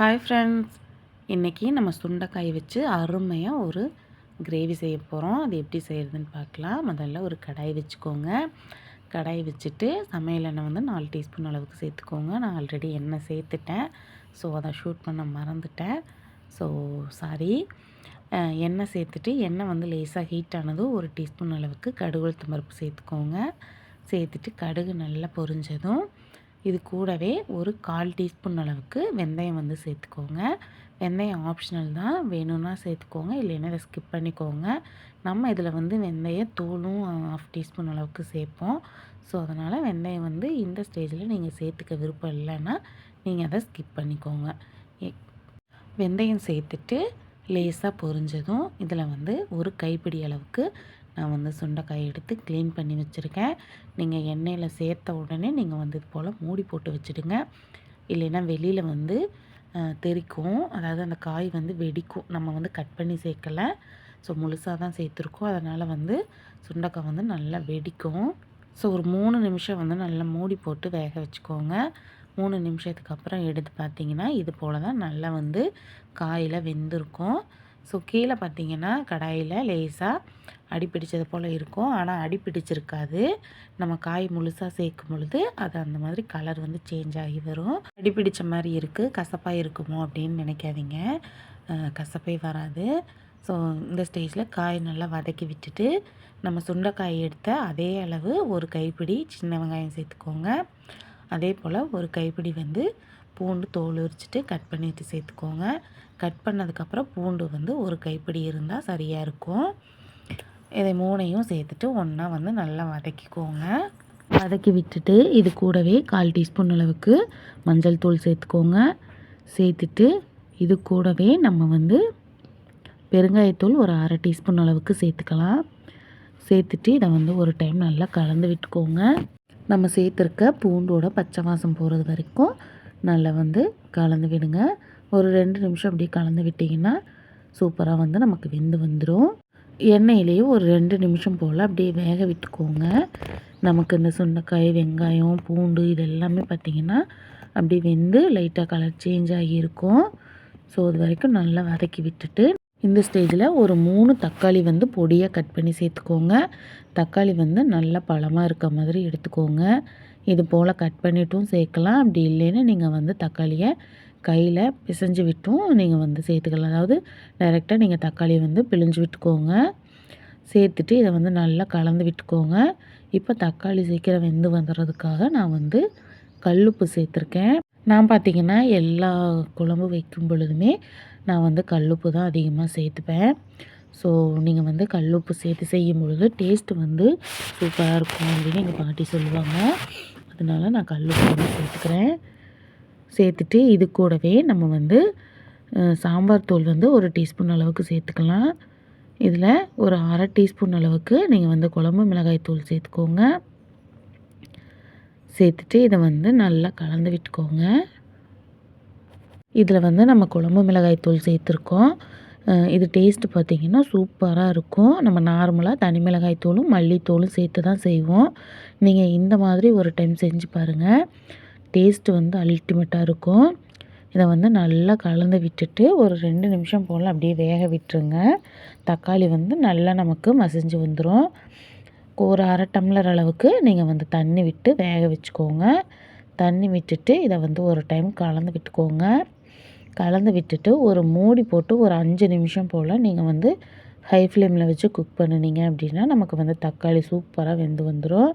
Hi friends இன்றைக்கி நம்ம சுண்டைக்காய் வச்சு அருமையாக ஒரு கிரேவி செய்ய போகிறோம் அது எப்படி செய்கிறதுன்னு பார்க்கலாம். முதல்ல ஒரு கடாய் வச்சுக்கோங்க. கடாய் வச்சுட்டு சமையல் எண்ணெய் வந்து நாலு டீஸ்பூன் அளவுக்கு சேர்த்துக்கோங்க. நான் ஆல்ரெடி எண்ணெய் சேர்த்துட்டேன். ஸோ அதை ஷூட் பண்ண மறந்துட்டேன். ஸோ சாரி எண்ணெய் சேர்த்துட்டு எண்ணெய் வந்து லேசாக ஹீட் ஆனதும் ஒரு டீஸ்பூன் அளவுக்கு கடுகு பருப்பு சேர்த்துக்கோங்க. சேர்த்துட்டு கடுகு நல்லா பொரிஞ்சதும் இது கூடவே ஒரு கால் டீஸ்பூன் அளவுக்கு வெந்தயம் வந்து சேர்த்துக்கோங்க. வெந்தயம் ஆப்ஷனல் தான். வேணும்னா சேர்த்துக்கோங்க. இல்லைன்னா இதை ஸ்கிப் பண்ணிக்கோங்க. நம்ம இதில் வந்து வெந்தய தூளும் ஆஃப் டீஸ்பூன் அளவுக்கு சேர்ப்போம். ஸோ அதனால் வெந்தயம் வந்து இந்த ஸ்டேஜில் நீங்கள் சேர்த்துக்க விருப்பம் இல்லைன்னா நீங்கள் அதை ஸ்கிப் பண்ணிக்கோங்க. வெந்தயம் சேர்த்துட்டு லேசாக பொரிஞ்சதும் இதில் வந்து ஒரு கைப்பிடி அளவுக்கு நான் வந்து சுண்டைக்காய் எடுத்து க்ளீன் பண்ணி வச்சுருக்கேன். நீங்கள் எண்ணெயில் சேர்த்த உடனே நீங்கள் வந்து இது போல் மூடி போட்டு வச்சுடுங்க. இல்லைன்னா வெளியில் வந்து தெறிக்கும் அதாவது அந்த காய் வந்து வெடிக்கும். நம்ம வந்து கட் பண்ணி சேர்க்கலை. ஸோ முழுசாக தான் சேர்த்துருக்கோம். அதனால் வந்து சுண்டைக்காய் வந்து நல்லா வெடிக்கும். ஸோ ஒரு மூணு நிமிஷம் வந்து நல்லா மூடி போட்டு வேக வச்சுக்கோங்க. மூணு நிமிஷத்துக்கு அப்புறம் எடுத்து பார்த்தீங்கன்னா இது போல் தான் நல்லா வந்து காயில் வெந்திருக்கும். ஸோ கீழே பார்த்தீங்கன்னா கடாயில் லேசாக அடிப்பிடிச்சது போல் இருக்கும். ஆனால் அடிப்பிடிச்சிருக்காது நம்ம காய் முழுசாக சேர்க்கும் பொழுது அது அந்த மாதிரி கலர் வந்து சேஞ்ச் ஆகி வரும். அடிப்பிடிச்ச மாதிரி இருக்குது கசப்பாக இருக்குமோ அப்படின்னு நினைக்காதீங்க. கசப்பே வராது. ஸோ இந்த ஸ்டேஜில் காய் நல்லா வதக்கி விட்டுட்டு நம்ம சுண்டைக்காய் எடுத்த அதே அளவு ஒரு கைப்பிடி சின்ன வெங்காயம் சேர்த்துக்கோங்க. அதே போல் ஒரு கைப்பிடி வந்து பூண்டு தோல் உரிச்சிட்டு கட் பண்ணிவிட்டு சேர்த்துக்கோங்க. கட் பண்ணதுக்கப்புறம் பூண்டு வந்து ஒரு கைப்பிடி இருந்தால் சரியாக இருக்கும். இதை மூணையும் சேர்த்துட்டு ஒன்றா வந்து நல்லா வதக்கிக்கோங்க. வதக்கி விட்டுட்டு இது கூடவே கால் டீஸ்பூன் அளவுக்கு மஞ்சள் தூள் சேர்த்துக்கோங்க. சேர்த்துட்டு இது கூடவே நம்ம வந்து பெருங்காயத்தூள் ஒரு அரை டீஸ்பூன் அளவுக்கு சேர்த்துக்கலாம். சேர்த்துட்டு இதை வந்து ஒரு டைம் நல்லா கலந்து விட்டுக்கோங்க. நம்ம சேர்த்துருக்க பூண்டோட பச்சை வாசம் போகிறது வரைக்கும் நல்லா வந்து கலந்து விடுங்க. ஒரு ரெண்டு நிமிஷம் அப்படியே கலந்து விட்டிங்கன்னா சூப்பராக வந்து நமக்கு வெந்து வந்துடும் எண்ணெயிலேயே ஒரு ரெண்டு நிமிஷம் போல் அப்படியே வேக விட்டுக்கோங்க. நமக்கு இந்த சுண்டைக்காய் வெங்காயம் பூண்டு இது எல்லாமே பார்த்திங்கன்னா அப்படியே வெந்து லைட்டாக கலர் சேஞ்ச் ஆகியிருக்கும் ஸோ அது வரைக்கும் நல்லா வதக்கி விட்டுட்டு இந்த ஸ்டேஜில் ஒரு மூணு தக்காளி வந்து பொடியாக கட் பண்ணி சேர்த்துக்கோங்க. தக்காளி வந்து நல்லா பழமாக இருக்க மாதிரி எடுத்துக்கோங்க. இது போல் கட் பண்ணிட்டும் சேர்க்கலாம். அப்படி இல்லைன்னு நீங்கள் வந்து தக்காளியை கையில் பிசைஞ்சு விட்டும் நீங்கள் வந்து சேர்த்துக்கலாம். அதாவது டைரெக்டாக நீங்கள் தக்காளியை வந்து பிழிஞ்சு விட்டுக்கோங்க. சேர்த்துட்டு இதை வந்து நல்லா கலந்து விட்டுக்கோங்க. இப்போ தக்காளி சீக்கிரம் வெந்து வந்துடுறதுக்காக நான் வந்து கல்லுப்பு சேர்த்துருக்கேன். நான் பார்த்திங்கன்னா எல்லா குழம்பு வைக்கும் பொழுதுமே நான் வந்து கல்லுப்பு தான் அதிகமாக சேர்த்துப்பேன். ஸோ நீங்கள் வந்து கல் உப்பு சேர்த்து செய்யும் பொழுது டேஸ்ட்டு வந்து சூப்பராக இருக்கும் அப்படின்னு எங்கள் பாட்டி சொல்லுவாங்க. அதனால் நான் கல் உப்பு வந்து சேர்த்துக்கிறேன். சேர்த்துட்டு இது கூடவே நம்ம வந்து சாம்பார் தூள் வந்து ஒரு டீஸ்பூன் அளவுக்கு சேர்த்துக்கலாம். இதில் ஒரு அரை டீஸ்பூன் அளவுக்கு நீங்கள் வந்து குழம்பு மிளகாய் தூள் சேர்த்துக்கோங்க. சேர்த்துட்டு இதை வந்து நல்லா கலந்து விட்டுக்கோங்க. இதில் வந்து நம்ம குழம்பு மிளகாய் தூள் சேர்த்துருக்கோம். இது டேஸ்ட்டு பார்த்திங்கன்னா சூப்பராக இருக்கும். நம்ம நார்மலாக தனி மிளகாய் தூளும் மல்லித்தூளும் சேர்த்து தான் செய்வோம். நீங்கள் இந்த மாதிரி ஒரு டைம் செஞ்சு பாருங்கள் டேஸ்ட்டு வந்து அல்டிமேட்டாக இருக்கும். இதை வந்து நல்லா கலந்து விட்டுட்டு ஒரு ரெண்டு நிமிஷம் போல் அப்படியே வேக விட்டுருங்க. தக்காளி வந்து நல்லா நமக்கு மசிஞ்சு வந்துடும் ஒரு அரை டம்ளர் அளவுக்கு நீங்கள் வந்து தண்ணி விட்டு வேக வச்சுக்கோங்க. தண்ணி விட்டுட்டு இதை வந்து ஒரு டைம் கலந்து விட்டுக்கோங்க. கலந்து விட்டுட்டு ஒரு மூடி போட்டு ஒரு அஞ்சு நிமிஷம் போல் நீங்கள் வந்து ஹை ஃப்ளேமில் வச்சு குக் பண்ணினீங்க அப்படின்னா நமக்கு வந்து தக்காளி சூப்பராக வெந்து வந்துடும்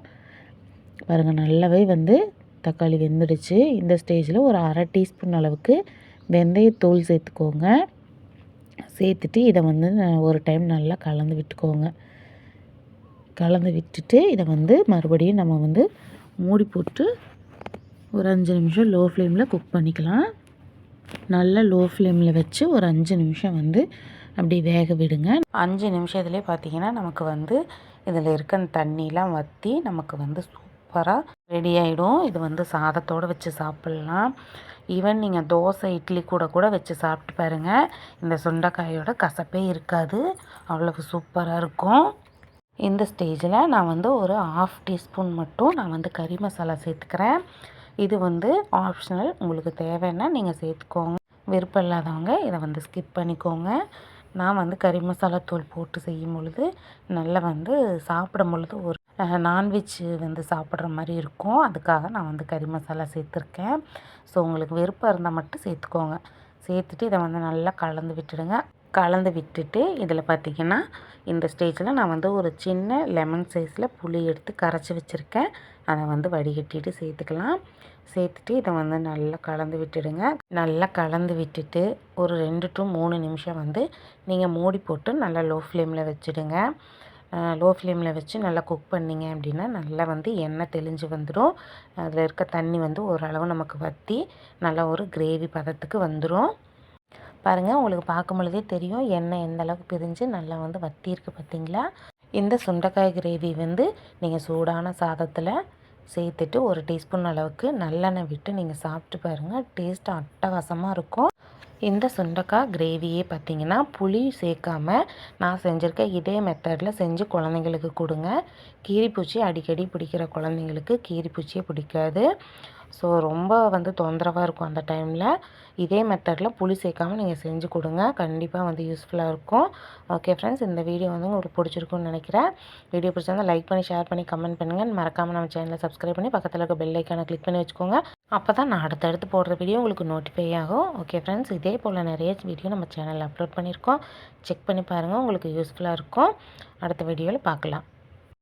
பாருங்கள் நல்லாவே வந்து தக்காளி வெந்துடுச்சு. இந்த ஸ்டேஜில் ஒரு அரை டீஸ்பூன் அளவுக்கு வெந்தயத்தூள் சேர்த்துக்கோங்க. சேர்த்துட்டு இதை வந்து ஒரு டைம் நல்லா கலந்து விட்டுக்கோங்க. கலந்து விட்டுட்டு இதை வந்து மறுபடியும் நம்ம வந்து மூடி போட்டு ஒரு அஞ்சு நிமிஷம் லோ ஃப்ளேமில் குக் பண்ணிக்கலாம். நல்லா லோ ஃப்ளேமில் வச்சு ஒரு அஞ்சு நிமிஷம் வந்து அப்படி வேக விடுங்க. அஞ்சு நிமிஷத்துலேயே பார்த்தீங்கன்னா நமக்கு வந்து இதில் இருக்க தண்ணிலாம் வற்றி நமக்கு வந்து சூப்பராக ரெடி ஆகிடும் இது வந்து சாதத்தோடு வச்சு சாப்பிட்லாம். ஈவன் நீங்கள் தோசை இட்லி கூட கூட வச்சு சாப்பிட்டு பாருங்கள் இந்த சுண்டைக்காயோட கசப்பே இருக்காது. அவ்வளவு சூப்பராக இருக்கும். இந்த ஸ்டேஜில் நான் வந்து ஒரு ஆஃப் டீஸ்பூன் மட்டும் நான் வந்து கறி மசாலா சேர்த்துக்கிறேன். இது வந்து ஆப்ஷனல் உங்களுக்கு தேவைன்னா நீங்கள் சேர்த்துக்கோங்க. விருப்பம் இல்லாதவங்க இதை வந்து ஸ்கிப் பண்ணிக்கோங்க. நான் வந்து கறி மசாலா தூள் போட்டு செய்யும் பொழுது நல்லா வந்து சாப்பிடும் பொழுது ஒரு நான்வெஜ் வந்து சாப்பிட்ற மாதிரி இருக்கும். அதுக்காக நான் வந்து கறி மசாலா சேர்த்துருக்கேன். ஸோ உங்களுக்கு விருப்பம் இருந்தால் மட்டும் சேர்த்துக்கோங்க. சேர்த்துட்டு இதை வந்து நல்லா கலந்து விட்டுடுங்க. கலந்து விட்டுட்டு இதில் பார்த்திங்கன்னா இந்த ஸ்டேஜில் நான் வந்து ஒரு சின்ன லெமன் சைஸில் புளி எடுத்து கரைச்சி வச்சுருக்கேன். அதை வந்து வடிகட்டிட்டு சேர்த்துக்கலாம். சேர்த்துட்டு இதை வந்து நல்லா கலந்து விட்டுடுங்க. நல்லா கலந்து விட்டுட்டு ஒரு ரெண்டு டு மூணு நிமிஷம் வந்து நீங்கள் மூடி போட்டு நல்லா லோ ஃப்ளேமில் வச்சுடுங்க. லோ ஃப்ளேமில் வச்சு நல்லா குக் பண்ணிங்க அப்படின்னா நல்லா வந்து எண்ணெய் தெளிஞ்சு வந்துடும். அதில் இருக்க தண்ணி வந்து ஓரளவு நமக்கு வற்றி நல்லா ஒரு கிரேவி பதத்துக்கு வந்துடும். பாருங்கள் உங்களுக்கு பார்க்கும் பொழுதே தெரியும் எண்ணெய் எந்த அளவுக்கு பிரிஞ்சு நல்லா வந்து வத்தியிருக்கு பார்த்தீங்களா? இந்த சுண்டைக்காய் கிரேவி வந்து நீங்கள் சூடான சாதத்தில் சேர்த்துட்டு ஒரு டீஸ்பூன் அளவுக்கு நல்லெண்ணெய் விட்டு நீங்கள் சாப்பிட்டு பாருங்கள் டேஸ்ட் அட்டகாசமாக இருக்கும். இந்த சுண்டக்காய் கிரேவியே பார்த்திங்கன்னா புளி சேர்க்காம நான் செஞ்சுருக்க இதே மெத்தடில் செஞ்சு குழந்தைங்களுக்கு கொடுங்க. கீரிப்பூச்சி அடிக்கடி பிடிக்கிற குழந்தைங்களுக்கு கீரிப்பூச்சியே பிடிக்காது. ஸோ ரொம்ப வந்து தொந்தரவாக இருக்கும் அந்த டைமில் இதே மெத்தடில் புளி சேர்க்காமல் நீங்கள் செஞ்சு கொடுங்க. கண்டிப்பாக வந்து யூஸ்ஃபுல்லாக இருக்கும். ஓகே ஃப்ரெண்ட்ஸ் இந்த வீடியோ வந்து உங்களுக்கு பிடிச்சிருக்குன்னு நினைக்கிறேன். வீடியோ பிடிச்சிருந்தால் லைக் பண்ணி ஷேர் பண்ணி கமெண்ட் பண்ணுங்கள் மறக்காமல் நம்ம சேனலை சப்ஸ்கிரைப் பண்ணி பக்கத்தில் இருக்க பெல் ஐக்கானை கிளிக் பண்ணி வச்சுக்கோங்க. அப்போ தான் நான் அடுத்தடுத்து போடுற வீடியோ உங்களுக்கு நோட்டிஃபை ஆகும். ஓகே ஃப்ரெண்ட்ஸ் இதே போல் நிறைய வீடியோ நம்ம சேனலில் அப்லோட் பண்ணியிருக்கோம். செக் பண்ணி பாருங்கள் உங்களுக்கு யூஸ்ஃபுல்லாக இருக்கும். அடுத்த வீடியோவில் பார்க்கலாம்.